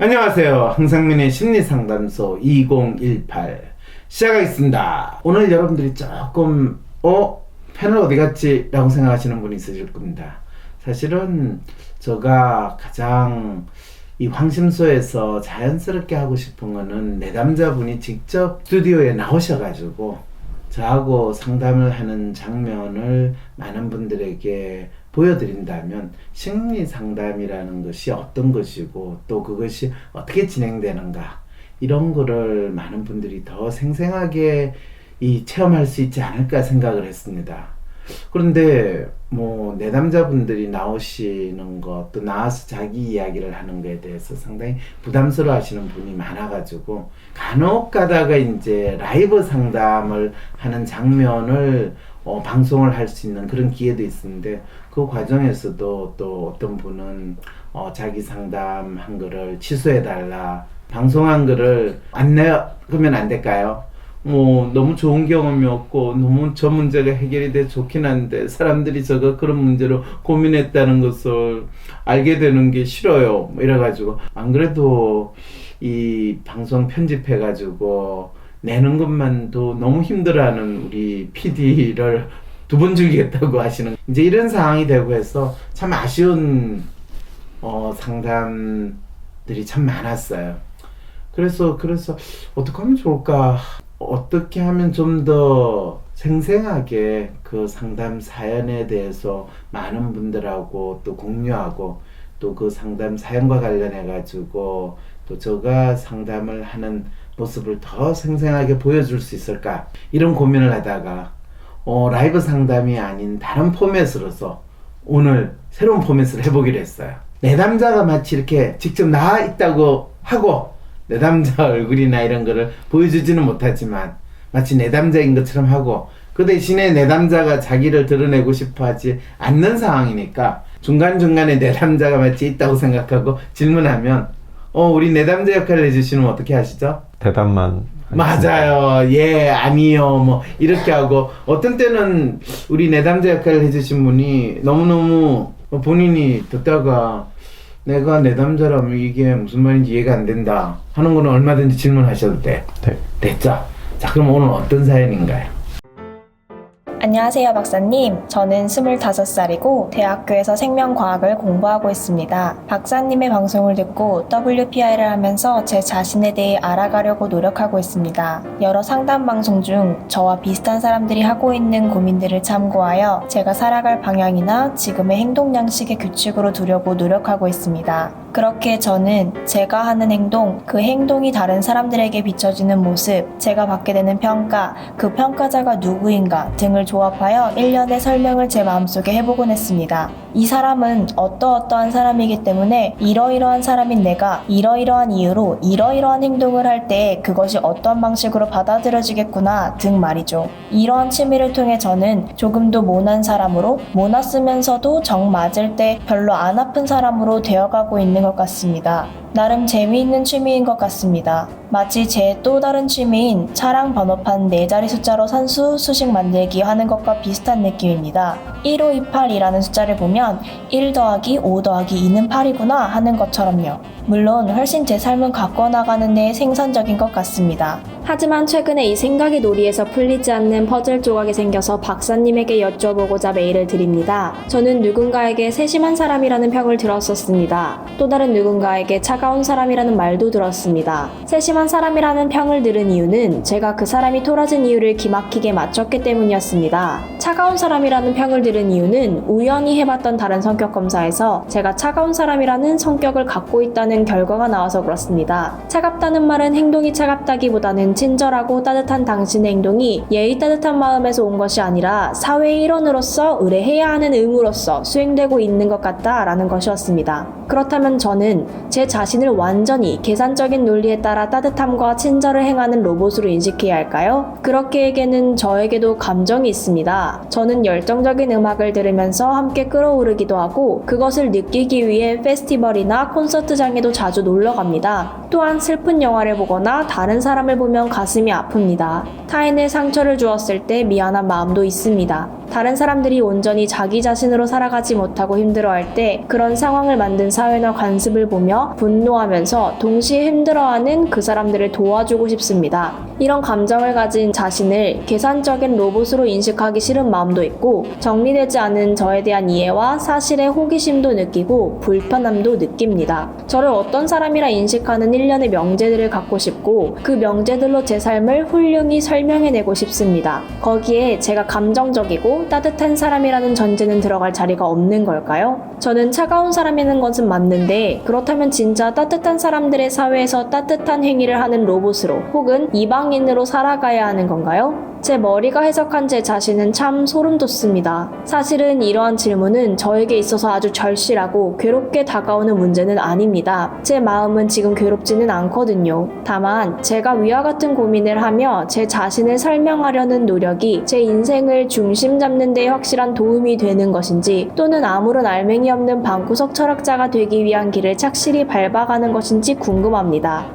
안녕하세요. 황상민의 심리상담소 2018 시작하겠습니다. 오늘 여러분들이 조금 어? 패널 어디 갔지? 라고 생각하시는 분이 있으실 겁니다. 사실은 제가 가장 이 황심소에서 자연스럽게 하고 싶은 거는 내담자분이 직접 스튜디오에 나오셔가지고 저하고 상담을 하는 장면을 많은 분들에게 보여드린다면 심리 상담이라는 것이 어떤 것이고 또 그것이 어떻게 진행되는가 이런 거를 많은 분들이 더 생생하게 이 체험할 수 있지 않을까 생각을 했습니다. 그런데 뭐 내담자분들이 나오시는 것 또 나와서 자기 이야기를 하는 거에 대해서 상당히 부담스러워 하시는 분이 많아가지고 간혹 가다가 이제 라이브 상담을 하는 장면을 어, 방송을 할 수 있는 그런 기회도 있었는데 그 과정에서도 또 어떤 분은 어, 자기 상담한 거를 취소해 달라 방송한 거를 안 내면 안 될까요? 뭐 너무 좋은 경험이었고 너무 저 문제가 해결이 돼 좋긴 한데 사람들이 저거 그런 문제로 고민했다는 것을 알게 되는 게 싫어요. 뭐 이래가지고 안 그래도 이 방송 편집해가지고 내는 것만도 너무 힘들어하는 우리 PD를 두번 주겠다고 하시는 이제 이런 상황이 되고 해서 참 아쉬운 어, 상담들이 참 많았어요. 그래서 그래서 어떻게 하면 좋을까? 어떻게 하면 좀 더 생생하게 그 상담 사연에 대해서 많은 분들하고 또 공유하고 또 그 상담 사연과 관련해 가지고 또 제가 상담을 하는 모습을 더 생생하게 보여줄 수 있을까 이런 고민을 하다가 어, 라이브 상담이 아닌 다른 포맷으로서 오늘 새로운 포맷을 해보기로 했어요. 내담자가 마치 이렇게 직접 나와 있다고 하고 내담자 얼굴이나 이런 거를 보여주지는 못하지만 마치 내담자인 것처럼 하고 그 대신에 내담자가 자기를 드러내고 싶어 하지 않는 상황이니까 중간중간에 내담자가 마치 있다고 생각하고 질문하면 어 우리 내담자 역할을 해주시면 어떻게 하시죠? 대답만. 맞아요. 예, 아니요. 뭐, 이렇게 하고, 어떤 때는 우리 내담자 역할을 해주신 분이 너무너무 본인이 듣다가 내가 내담자라면 이게 무슨 말인지 이해가 안 된다 하는 거는 얼마든지 질문하셔도 돼. 네. 됐죠? 자, 그럼 오늘 어떤 사연인가요? 안녕하세요, 박사님. 저는 25살이고 대학교에서 생명과학을 공부하고 있습니다. 박사님의 방송을 듣고 WPI를 하면서 제 자신에 대해 알아가려고 노력하고 있습니다. 여러 상담 방송 중 저와 비슷한 사람들이 하고 있는 고민들을 참고하여 제가 살아갈 방향이나 지금의 행동 양식의 규칙으로 두려고 노력하고 있습니다. 그렇게 저는 제가 하는 행동, 그 행동이 다른 사람들에게 비춰지는 모습, 제가 받게 되는 평가, 그 평가자가 누구인가 등을 조합하여 일련의 설명을 제 마음속에 해보곤 했습니다. 이 사람은 어떠어떠한 사람이기 때문에 이러이러한 사람인 내가 이러이러한 이유로 이러이러한 행동을 할 때 그것이 어떤 방식으로 받아들여지겠구나 등 말이죠. 이러한 취미를 통해 저는 조금도 모난 사람으로 모났으면서도 정 맞을 때 별로 안 아픈 사람으로 되어가고 있는 것 같습니다. 나름 재미있는 취미인 것 같습니다. 마치 제 또 다른 취미인 차량 번호판 4자리 숫자로 산수 수식 만들기 하는 것과 비슷한 느낌입니다. 1528이라는 숫자를 보면 1 더하기 5 더하기 2는 8이구나 하는 것처럼요. 물론 훨씬 제 삶을 가꿔 나가는 데 생산적인 것 같습니다. 하지만 최근에 이 생각의 놀이에서 풀리지 않는 퍼즐 조각이 생겨서 박사님에게 여쭤보고자 메일을 드립니다. 저는 누군가에게 세심한 사람이라는 평을 들었었습니다. 또 다른 누군가에게 차가운 사람이라는 말도 들었습니다. 세심한 사람이라는 평을 들은 이유는 제가 그 사람이 토라진 이유를 기막히게 맞췄기 때문이었습니다. 차가운 사람이라는 평을 들은 이유는 우연히 해봤던 다른 성격 검사에서 제가 차가운 사람이라는 성격을 갖고 있다는 결과가 나와서 그렇습니다. 차갑다는 말은 행동이 차갑다기보다는 친절하고 따뜻한 당신의 행동이 예의 따뜻한 마음에서 온 것이 아니라 사회의 일원으로서 의뢰해야 하는 의무로서 수행되고 있는 것 같다라는 것이었습니다. 그렇다면 저는 제 자신을 완전히 계산적인 논리에 따라 따뜻함과 친절을 행하는 로봇으로 인식해야 할까요? 그렇게에게는 저에게도 감정이 있습니다. 저는 열정적인 음악을 들으면서 함께 끌어오르기도 하고 그것을 느끼기 위해 페스티벌이나 콘서트장에도 자주 놀러 갑니다. 또한 슬픈 영화를 보거나 다른 사람을 보면 가슴이 아픕니다. 타인의 상처를 주었을 때 미안한 마음도 있습니다. 다른 사람들이 온전히 자기 자신으로 살아가지 못하고 힘들어할 때 그런 상황을 만든 사회나 관습을 보며 분노하면서 동시에 힘들어하는 그 사람들을 도와주고 싶습니다. 이런 감정을 가진 자신을 계산적인 로봇으로 인식하기 싫은 마음도 있고 정리되지 않은 저에 대한 이해와 사실의 호기심도 느끼고 불편함도 느낍니다. 저를 어떤 사람이라 인식하는 일련의 명제들을 갖고 싶고 그 명제들로 제 삶을 훌륭히 설명해내고 싶습니다. 거기에 제가 감정적이고 따뜻한 사람이라는 전제는 들어갈 자리가 없는 걸까요? 저는 차가운 사람이라는 것은 맞는데 그렇다면 진짜 따뜻한 사람들의 사회에서 따뜻한 행위를 하는 로봇으로 혹은 이방인으로 살아가야 하는 건가요? 제 머리가 해석한 제 자신은 참 소름 돋습니다. 사실은 이러한 질문은 저에게 있어서 아주 절실하고 괴롭게 다가오는 문제는 아닙니다. 제 마음은 지금 괴롭지는 않거든요. 다만 제가 위와 같은 고민을 하며 제 자신을 설명하려는 노력이 제 인생을 중심 잡는 데 확실한 도움이 되는 것인지 또는 아무런 알맹이 없는 방구석 철학자가 되기 위한 길을 착실히 밟아가는 것인지 궁금합니다.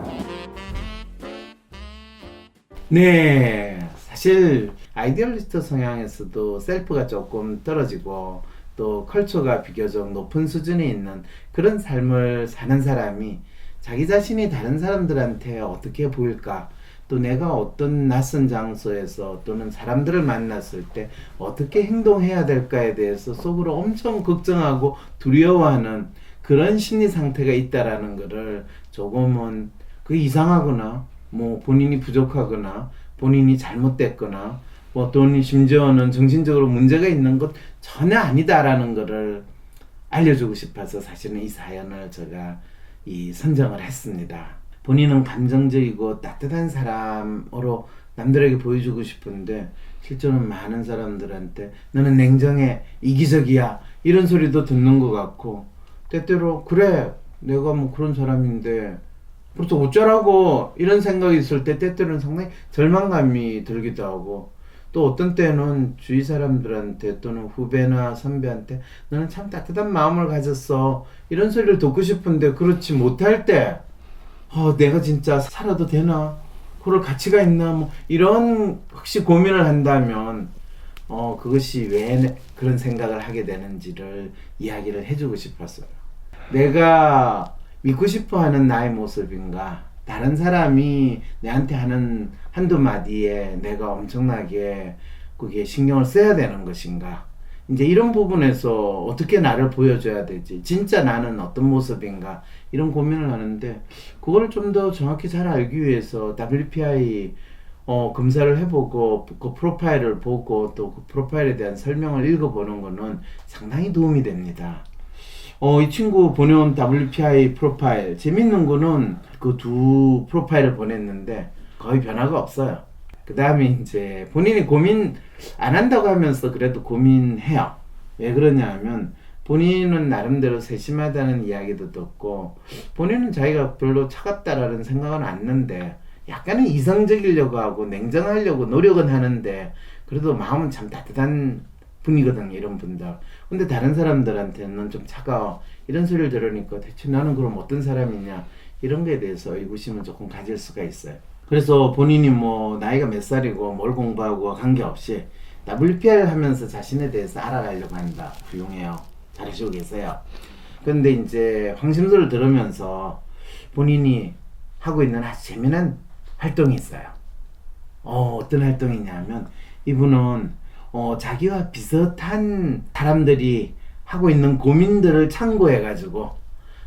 네, 사실 아이디얼리스트 성향에서도 셀프가 조금 떨어지고 또 컬처가 비교적 높은 수준에 있는 그런 삶을 사는 사람이 자기 자신이 다른 사람들한테 어떻게 보일까? 또 내가 어떤 낯선 장소에서 또는 사람들을 만났을 때 어떻게 행동해야 될까에 대해서 속으로 엄청 걱정하고 두려워하는 그런 심리 상태가 있다라는 것을 조금은 그 이상하거나 뭐 본인이 부족하거나 본인이 잘못됐거나 뭐 또는 심지어는 정신적으로 문제가 있는 것 전혀 아니다라는 것을 알려주고 싶어서 사실은 이 사연을 제가 이 선정을 했습니다. 본인은 감정적이고 따뜻한 사람으로 남들에게 보여주고 싶은데 실제로는 많은 사람들한테 너는 냉정해 이기적이야 이런 소리도 듣는 것 같고 때때로 그래 내가 뭐 그런 사람인데 그래서 어쩌라고 이런 생각이 있을 때 때때로는 상당히 절망감이 들기도 하고 또 어떤 때는 주위 사람들한테 또는 후배나 선배한테 너는 참 따뜻한 마음을 가졌어. 이런 소리를 듣고 싶은데 그렇지 못할 때 어, 내가 진짜 살아도 되나? 그럴 가치가 있나? 뭐 이런 혹시 고민을 한다면 어 그것이 왜 내- 그런 생각을 하게 되는지를 이야기를 해주고 싶었어요. 내가 믿고 싶어 하는 나의 모습인가? 다른 사람이 내한테 하는 한두 마디에 내가 엄청나게 그게 신경을 써야 되는 것인가? 이제 이런 부분에서 어떻게 나를 보여줘야 되지? 진짜 나는 어떤 모습인가? 이런 고민을 하는데 그걸 좀더 정확히 잘 알기 위해서 WPI 어, 검사를 해보고 그 프로파일을 보고 또 그 프로파일에 대한 설명을 읽어보는 거는 상당히 도움이 됩니다. 어, 이 친구 보내온 WPI 프로파일 재밌는 거는 그 두 프로파일을 보냈는데 거의 변화가 없어요. 그 다음에 이제 본인이 고민 안 한다고 하면서 그래도 고민해요. 왜 그러냐 하면 본인은 나름대로 세심하다는 이야기도 듣고 본인은 자기가 별로 차갑다라는 생각은 않는데 약간은 이성적이려고 하고 냉정하려고 노력은 하는데 그래도 마음은 참 따뜻한 분이거든요 이런 분들. 근데 다른 사람들한테는 좀 차가워. 이런 소리를 들으니까 대체 나는 그럼 어떤 사람이냐? 이런 거에 대해서 의구심을 조금 가질 수가 있어요. 그래서 본인이 뭐 나이가 몇 살이고 뭘 공부하고 관계없이 WPR 하면서 자신에 대해서 알아가려고 한다. 훌륭해요. 잘하시고 계세요. 근데 이제 황심소를 들으면서 본인이 하고 있는 아주 재미난 활동이 있어요. 어, 어떤 활동이냐면 이분은 어, 자기와 비슷한 사람들이 하고 있는 고민들을 참고해 가지고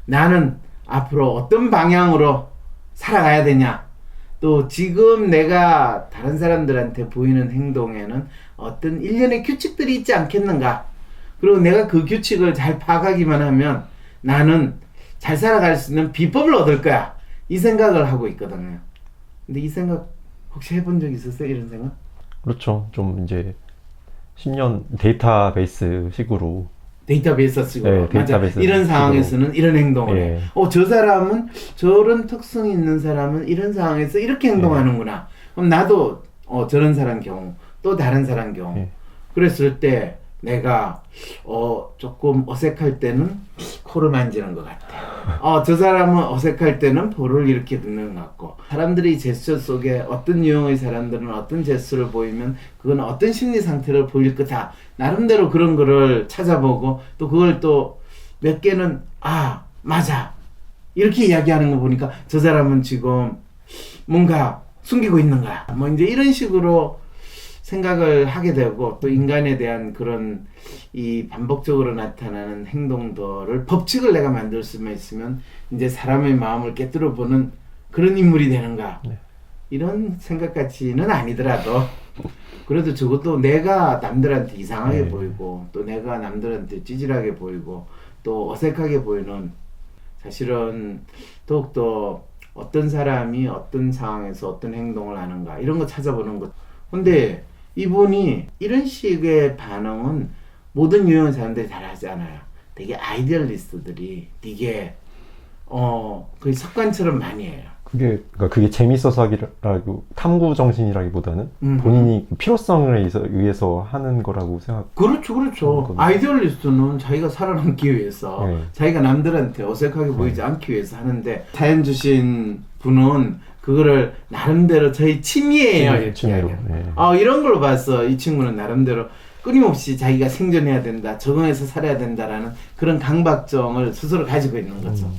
나는 앞으로 어떤 방향으로 살아가야 되냐. 또 지금 내가 다른 사람들한테 보이는 행동에는 어떤 일련의 규칙들이 있지 않겠는가. 그리고 내가 그 규칙을 잘 파악하기만 하면 나는 잘 살아갈 수 있는 비법을 얻을 거야. 이 생각을 하고 있거든요. 근데 이 생각 혹시 해본 적 있었어요? 이런 생각? 그렇죠. 좀 이제 10년 데이터베이스 식으로 데이터베이스 쓰고 네, 맞아 데이터베이스 이런. 상황에서는 이런 행동을 예. 해. 어저 사람은 저런 특성이 있는 사람은 이런 상황에서 이렇게 행동하는구나. 그럼 나도 어 저런 사람 경우 또 다른 사람 경우 예. 그랬을 때 내가 어 조금 어색할 때는 코를 만지는 것 같아요. 어 저 사람은 어색할 때는 볼을 이렇게 듣는 것 같고 사람들이 제스처 속에 어떤 유형의 사람들은 어떤 제스처를 보이면 그건 어떤 심리 상태를 보일 거다. 나름대로 그런 거를 찾아보고 또 그걸 또 몇 개는 아 맞아 이렇게 이야기하는 거 보니까 저 사람은 지금 뭔가 숨기고 있는 거야. 뭐 이제 이런 식으로 생각을 하게 되고 또 인간에 대한 그런 이 반복적으로 나타나는 행동들을 법칙을 내가 만들 수만 있으면 이제 사람의 마음을 깨뜨려 보는 그런 인물이 되는가 이런 생각까지는 아니더라도 그래도 적어도 내가 남들한테 이상하게 네. 보이고 또 내가 남들한테 찌질하게 보이고 또 어색하게 보이는 사실은 더욱더 어떤 사람이 어떤 상황에서 어떤 행동을 하는가 이런 거 찾아보는 것. 근데 이분이 이런 식의 반응은 모든 유형의 사람들이 잘 하지 않아요. 되게 아이디얼리스트들이 되게 어 거의 습관처럼 많이 해요. 그게 그러니까 그게 재밌어서 하기라고 탐구 정신이라기보다는 음. 본인이 필요성에 의해서, 의해서 하는 거라고 생각. 그렇죠, 그렇죠. 아이디얼리스트는 자기가 살아남기 위해서, 네. 자기가 남들한테 어색하게 보이지 않기 위해서 하는데, 사연 주신 분은 그거를 나름대로 저희 취미예요. 이렇게 취미로. 이야기하는 예. 어, 이런 걸로 봤어. 이 친구는 나름대로 끊임없이 자기가 생존해야 된다, 적응해서 살아야 된다라는 그런 강박정을 스스로 가지고 있는 거죠. 음.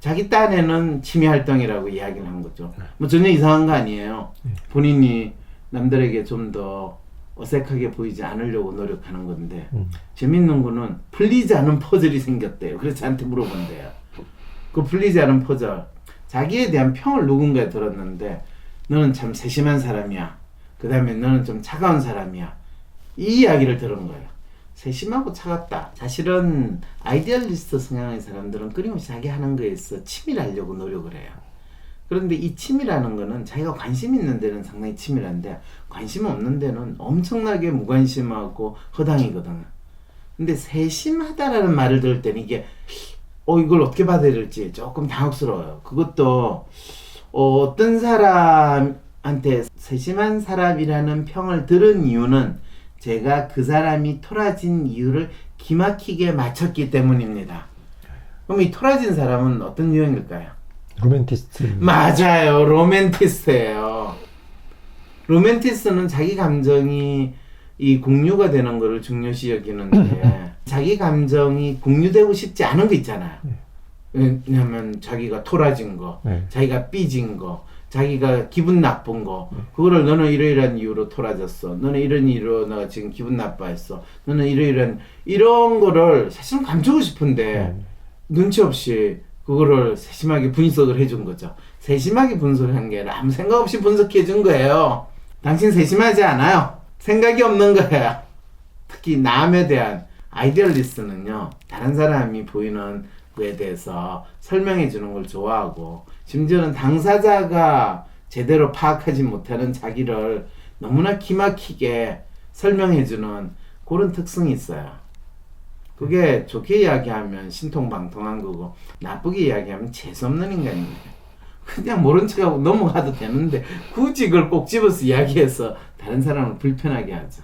자기 딴에는 취미 활동이라고 이야기를 한 거죠. 뭐 전혀 이상한 거 아니에요. 본인이 남들에게 좀 더 어색하게 보이지 않으려고 노력하는 건데 음. 재밌는 거는 풀리지 않은 퍼즐이 생겼대요. 그래서 저한테 물어본대요. 그 풀리지 않은 퍼즐 자기에 대한 평을 누군가에 들었는데 너는 참 세심한 사람이야. 그 다음에 너는 좀 차가운 사람이야. 이 이야기를 들은 거예요. 세심하고 차갑다. 사실은 아이디얼리스트 성향의 사람들은 끊임없이 자기 하는 거에서 치밀하려고 노력을 해요. 그런데 이 치밀하는 거는 자기가 관심 있는 데는 상당히 치밀한데 관심 없는 데는 엄청나게 무관심하고 허당이거든. 근데 세심하다라는 말을 들을 때는 이게 어 이걸 어떻게 받아야 될지 조금 당혹스러워요. 그것도 어, 어떤 사람한테 세심한 사람이라는 평을 들은 이유는 제가 그 사람이 토라진 이유를 기막히게 맞췄기 때문입니다. 그럼 이 토라진 사람은 어떤 유형일까요? 로맨티스트. 맞아요. 로맨티스트예요. 로맨티스트는 자기 감정이 이 공유가 되는 거를 중요시 여기는데 자기 감정이 공유되고 싶지 않은 거 있잖아요. 왜냐면 자기가 토라진 거, 네. 자기가 삐진 거, 자기가 기분 나쁜 거, 그거를 너는 이러이러한 이유로 토라졌어. 너는 이런 이유로 나 지금 기분 나빠했어. 너는 이러이러한 이런 거를 사실은 감추고 싶은데 네. 눈치 없이 그거를 세심하게 분석을 해준 거죠. 세심하게 분석한 게 아니라 아무 생각 없이 분석해 준 거예요. 당신 세심하지 않아요. 생각이 없는 거예요. 특히 남에 대한 아이디얼리스트는요, 다른 사람이 보이는 거에 대해서 설명해 주는 걸 좋아하고, 심지어는 당사자가 제대로 파악하지 못하는 자기를 너무나 기막히게 설명해 주는 그런 특성이 있어요. 그게 좋게 이야기하면 신통방통한 거고 나쁘게 이야기하면 재수없는 인간입니다. 그냥 모른 척하고 넘어가도 되는데 굳이 그걸 꼭 집어서 이야기해서 다른 사람을 불편하게 하죠.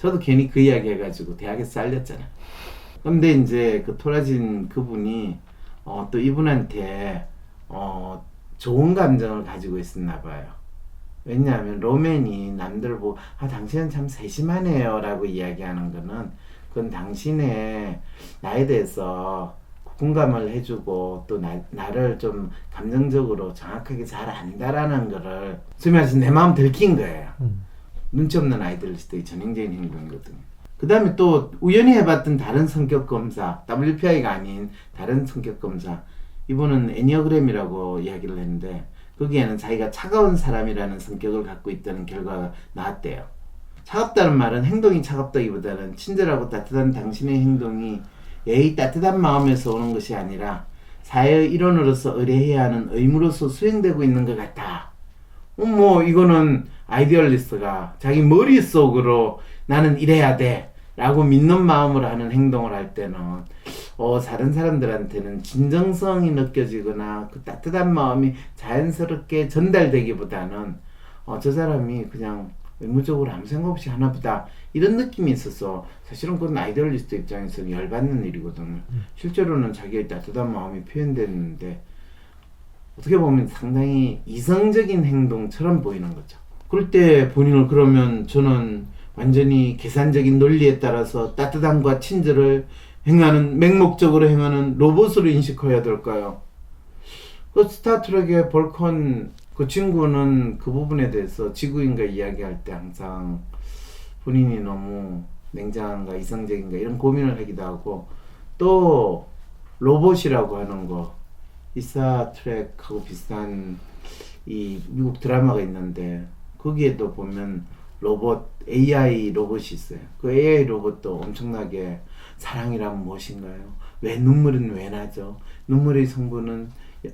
저도 괜히 그 이야기 해가지고 대학에서 잘렸잖아요. 근데 이제 그 토라진 그분이 어, 또 이분한테 어, 좋은 감정을 가지고 있었나 봐요. 왜냐하면 로맨이 남들을 보고 아 당신은 참 세심하네요 라고 이야기하는 거는 그건 당신의 나에 대해서 공감을 해주고 또 나, 나를 좀 감정적으로 정확하게 잘 안다라는 거를 말해서 내 마음 들킨 거예요. 음. 눈치 없는 아이들리스트의 전형적인 행동이거든요. 그 다음에 또 우연히 해봤던 다른 성격 검사, WPI가 아닌 다른 성격 검사, 이분은 애니어그램이라고 이야기를 했는데 거기에는 자기가 차가운 사람이라는 성격을 갖고 있다는 결과가 나왔대요. 차갑다는 말은 행동이 차갑다기보다는 친절하고 따뜻한 당신의 행동이 예의 따뜻한 마음에서 오는 것이 아니라 사회의 일원으로서 의뢰해야 하는 의무로서 수행되고 있는 것 같다. 어, 뭐 이거는 아이디얼리스트가 자기 머릿속으로 나는 이래야 돼 라고 믿는 마음으로 하는 행동을 할 때는 어, 다른 사람들한테는 진정성이 느껴지거나 그 따뜻한 마음이 자연스럽게 전달되기보다는 어, 저 사람이 그냥 외모적으로 아무 생각 없이 하나보다 이런 느낌이 있어서 사실은 그건 아이디얼리스트 입장에서 열받는 일이거든요. 실제로는 자기의 따뜻한 마음이 표현됐는데 어떻게 보면 상당히 이성적인 행동처럼 보이는 거죠. 그럴 때 본인을 그러면 저는 완전히 계산적인 논리에 따라서 따뜻함과 친절을 행하는 맹목적으로 행하는 로봇으로 인식해야 될까요? 그 스타트rek의 볼컨 그 친구는 그 부분에 대해서 지구인과 이야기할 때 항상 본인이 너무 냉정한가 이성적인가 이런 고민을 하기도 하고 또 로봇이라고 하는 거 이스타트rek하고 비슷한 이 미국 드라마가 있는데 거기에도 보면 로봇 AI 로봇이 있어요. 그 AI 로봇도 엄청나게 사랑이란 무엇인가요? 왜 눈물은 왜 나죠? 눈물의 성분은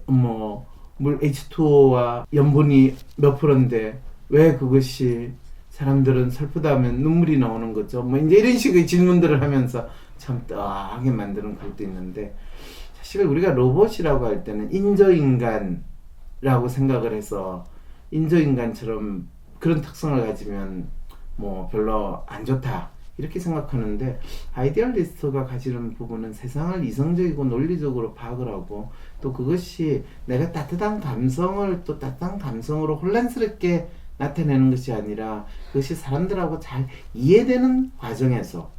뭐 물 H2O와 염분이 몇 프로인데 왜 그것이 사람들은 슬프다면 눈물이 나오는 거죠? 뭐 이제 이런 식의 질문들을 하면서 참 떠하게 만드는 것도 있는데 사실 우리가 로봇이라고 할 때는 인조인간이라고 생각을 해서 인조인간처럼 그런 특성을 가지면 뭐 별로 안 좋다 이렇게 생각하는데 아이디얼리스트가 가지는 부분은 세상을 이성적이고 논리적으로 파악을 하고 또 그것이 내가 따뜻한 감성을 또 따뜻한 감성으로 혼란스럽게 나타내는 것이 아니라 그것이 사람들하고 잘 이해되는 과정에서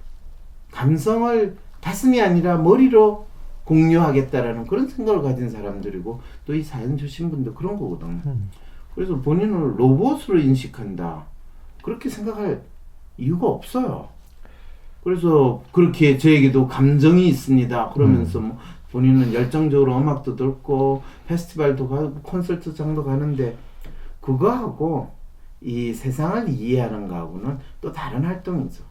감성을 가슴이 아니라 머리로 공유하겠다라는 그런 생각을 가진 사람들이고 또 이 사연 주신 분도 그런 거거든요. 음. 그래서 본인을 로봇으로 인식한다. 그렇게 생각할 이유가 없어요. 그래서 그렇게 저에게도 감정이 있습니다. 그러면서 뭐 본인은 열정적으로 음악도 듣고 페스티벌도 가고 콘서트장도 가는데 그거하고 이 세상을 이해하는 거하고는 또 다른 활동이죠.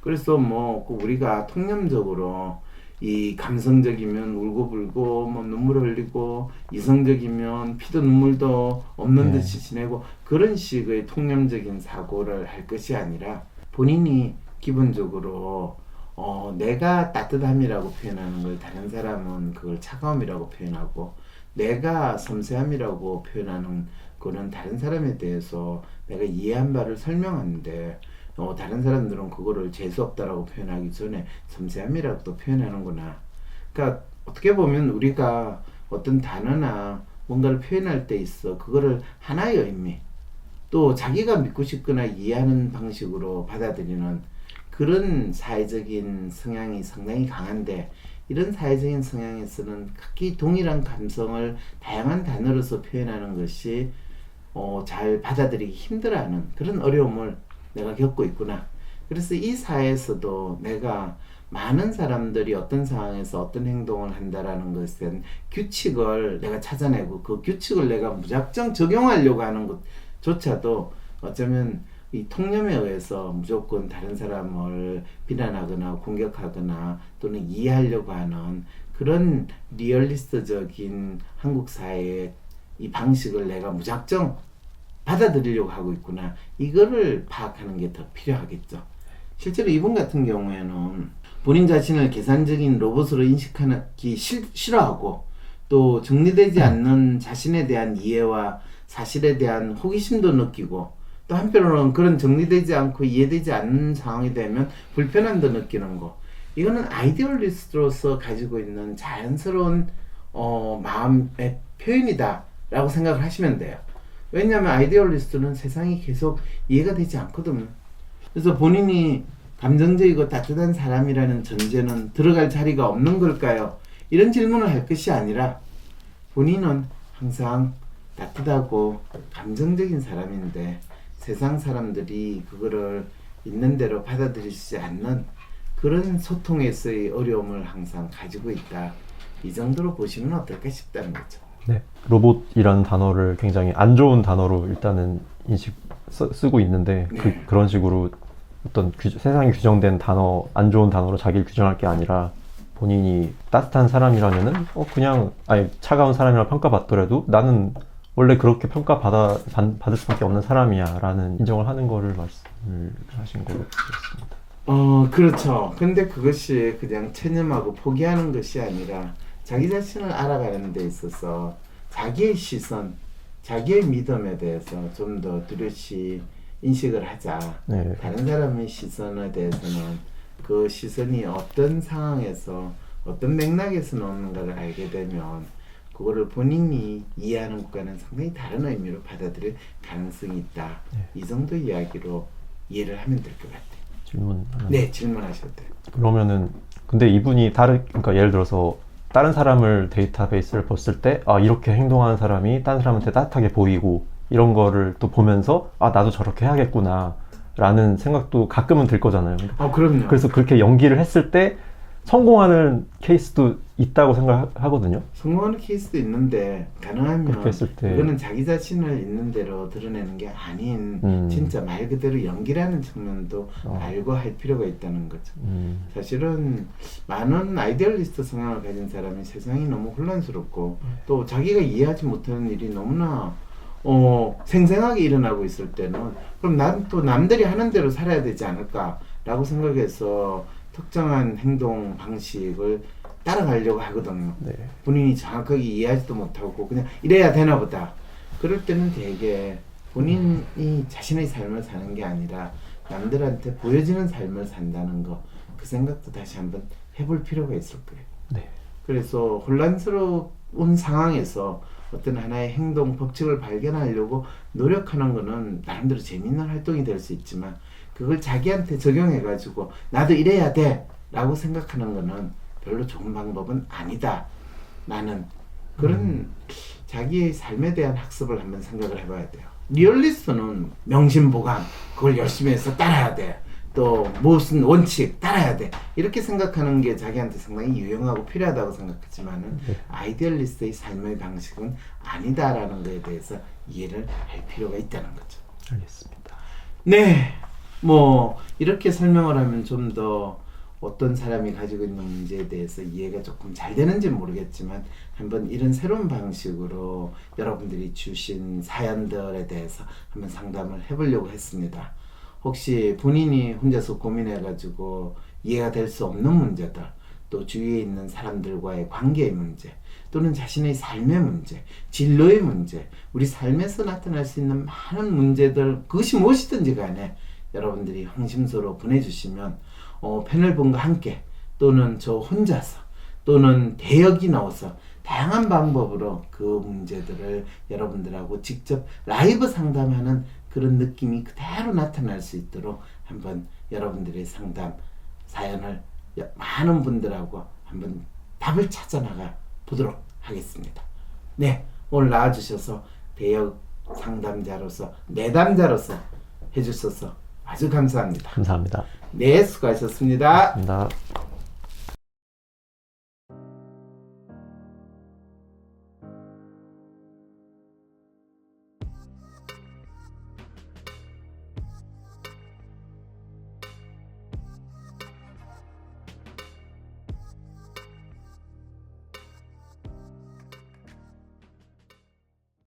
그래서 뭐꼭 우리가 통념적으로 이 감성적이면 울고불고 뭐 눈물 흘리고 이성적이면 피도 눈물도 없는 네. 듯이 지내고 그런 식의 통념적인 사고를 할 것이 아니라 본인이 기본적으로 어 내가 따뜻함이라고 표현하는 걸 다른 사람은 그걸 차가움이라고 표현하고 내가 섬세함이라고 표현하는 거는 다른 사람에 대해서 내가 이해한 바를 설명하는데 어, 다른 사람들은 그거를 재수 없다라고 표현하기 전에 섬세함이라고 또 표현하는구나. 그러니까 어떻게 보면 우리가 어떤 단어나 뭔가를 표현할 때 있어 그거를 하나의 의미 또 자기가 믿고 싶거나 이해하는 방식으로 받아들이는 그런 사회적인 성향이 상당히 강한데 이런 사회적인 성향에서는 각기 동일한 감성을 다양한 단어로서 표현하는 것이 어, 잘 받아들이기 힘들어하는 그런 어려움을 내가 겪고 있구나. 그래서 이 사회에서도 내가 많은 사람들이 어떤 상황에서 어떤 행동을 한다라는 것은 규칙을 내가 찾아내고 그 규칙을 내가 무작정 적용하려고 하는 것조차도 어쩌면 이 통념에 의해서 무조건 다른 사람을 비난하거나 공격하거나 또는 이해하려고 하는 그런 리얼리스트적인 한국 사회의 이 방식을 내가 무작정 받아들이려고 하고 있구나. 이거를 파악하는 게 더 필요하겠죠. 실제로 이분 같은 경우에는 본인 자신을 계산적인 로봇으로 인식하기 싫- 싫어하고 또 정리되지 않는 자신에 대한 이해와 사실에 대한 호기심도 느끼고 또 한편으로는 그런 정리되지 않고 이해되지 않는 상황이 되면 불편함도 느끼는 거. 이거는 아이디얼리스트로서 가지고 있는 자연스러운 어, 마음의 표현이다라고 생각을 하시면 돼요. 왜냐하면 아이디얼리스트는 세상이 계속 이해가 되지 않거든요. 그래서 본인이 감정적이고 따뜻한 사람이라는 전제는 들어갈 자리가 없는 걸까요? 이런 질문을 할 것이 아니라 본인은 항상 따뜻하고 감정적인 사람인데 세상 사람들이 그거를 있는 대로 받아들이지 않는 그런 소통에서의 어려움을 항상 가지고 있다. 이 정도로 보시면 어떨까 싶다는 거죠. 네. 로봇이라는 단어를 굉장히 안 좋은 단어로 일단은 인식 쓰, 쓰고 있는데 그, 네. 그런 식으로 어떤 규, 세상에 규정된 단어 안 좋은 단어로 자기를 규정할 게 아니라 본인이 따뜻한 사람이라면은 어 그냥 아니 차가운 사람이라 평가받더라도 나는 원래 그렇게 평가받아 받, 받을 수밖에 없는 사람이야라는 인정을 하는 거를 말씀을 하신 거로 들었습니다. 어, 그렇죠. 근데 그것이 그냥 체념하고 포기하는 것이 아니라 자기 자신을 알아가는 데 있어서 자기의 시선, 자기의 믿음에 대해서 좀 더 뚜렷이 인식을 하자. 네. 다른 사람의 시선에 대해서는 그 시선이 어떤 상황에서 어떤 맥락에서 나오는가를 알게 되면 그거를 본인이 이해하는 것과는 상당히 다른 의미로 받아들일 가능성이 있다. 이 정도 이야기로 이해를 하면 될 것 같아요. 질문. 네, 질문하셔도 돼요. 그러면은 근데 이분이 다른 그러니까 예를 들어서 다른 사람을 데이터베이스를 봤을 때 아 이렇게 행동하는 사람이 다른 사람한테 따뜻하게 보이고 이런 거를 또 보면서 아 나도 저렇게 해야겠구나 라는 생각도 가끔은 들 거잖아요. 어, 그럼요. 그래서 그렇게 연기를 했을 때 성공하는 케이스도 있다고 생각하거든요. 성공하는 케이스도 있는데 가능하면 했을 때 그거는 자기 자신을 있는 대로 드러내는 게 아닌 음. 진짜 말 그대로 연기라는 측면도 어. 알고 할 필요가 있다는 거죠. 음, 사실은 많은 아이디얼리스트 성향을 가진 사람이 세상이 너무 혼란스럽고 네. 또 자기가 이해하지 못하는 일이 너무나 어, 생생하게 일어나고 있을 때는 그럼 난 또 남들이 하는 대로 살아야 되지 않을까라고 생각해서 특정한 행동 방식을 따라가려고 하거든요. 네. 본인이 정확하게 이해하지도 못하고 그냥 이래야 되나 보다. 그럴 때는 되게 본인이 자신의 삶을 사는 게 아니라 남들한테 보여지는 삶을 산다는 거 그 생각도 다시 한번 해볼 필요가 있을 거예요. 네. 그래서 혼란스러운 상황에서 어떤 하나의 행동 법칙을 발견하려고 노력하는 거는 나름대로 재밌는 활동이 될 수 있지만 그걸 자기한테 적용해 가지고 나도 이래야 돼 라고 생각하는 거는 별로 좋은 방법은 아니다. 나는 그런 자기의 삶에 대한 학습을 한번 생각을 해봐야 돼요. 리얼리스트는 명심보감 그걸 열심히 해서 따라야 돼. 또 무슨 원칙 따라야 돼. 이렇게 생각하는 게 자기한테 상당히 유용하고 필요하다고 생각하지만은 네. 아이디얼리스트의 삶의 방식은 아니다라는 것에 대해서 이해를 할 필요가 있다는 거죠. 알겠습니다. 네, 뭐 이렇게 설명을 하면 좀 더 어떤 사람이 가지고 있는 문제에 대해서 이해가 조금 잘 되는지 모르겠지만 한번 이런 새로운 방식으로 여러분들이 주신 사연들에 대해서 한번 상담을 해보려고 했습니다. 혹시 본인이 혼자서 고민해가지고 이해가 될 수 없는 문제들, 또 주위에 있는 사람들과의 관계의 문제, 또는 자신의 삶의 문제, 진로의 문제, 우리 삶에서 나타날 수 있는 많은 문제들, 그것이 무엇이든지 간에 여러분들이 황심소로 보내주시면 어, 패널분과 함께 또는 저 혼자서 또는 대역이 나와서 다양한 방법으로 그 문제들을 여러분들하고 직접 라이브 상담하는 그런 느낌이 그대로 나타날 수 있도록 한번 여러분들의 상담 사연을 여- 많은 분들하고 한번 답을 찾아나가 보도록 하겠습니다. 네, 오늘 나와주셔서 대역 상담자로서 내담자로서 해주셔서 아주 감사합니다. 감사합니다. 네, 수고하셨습니다. 감사합니다.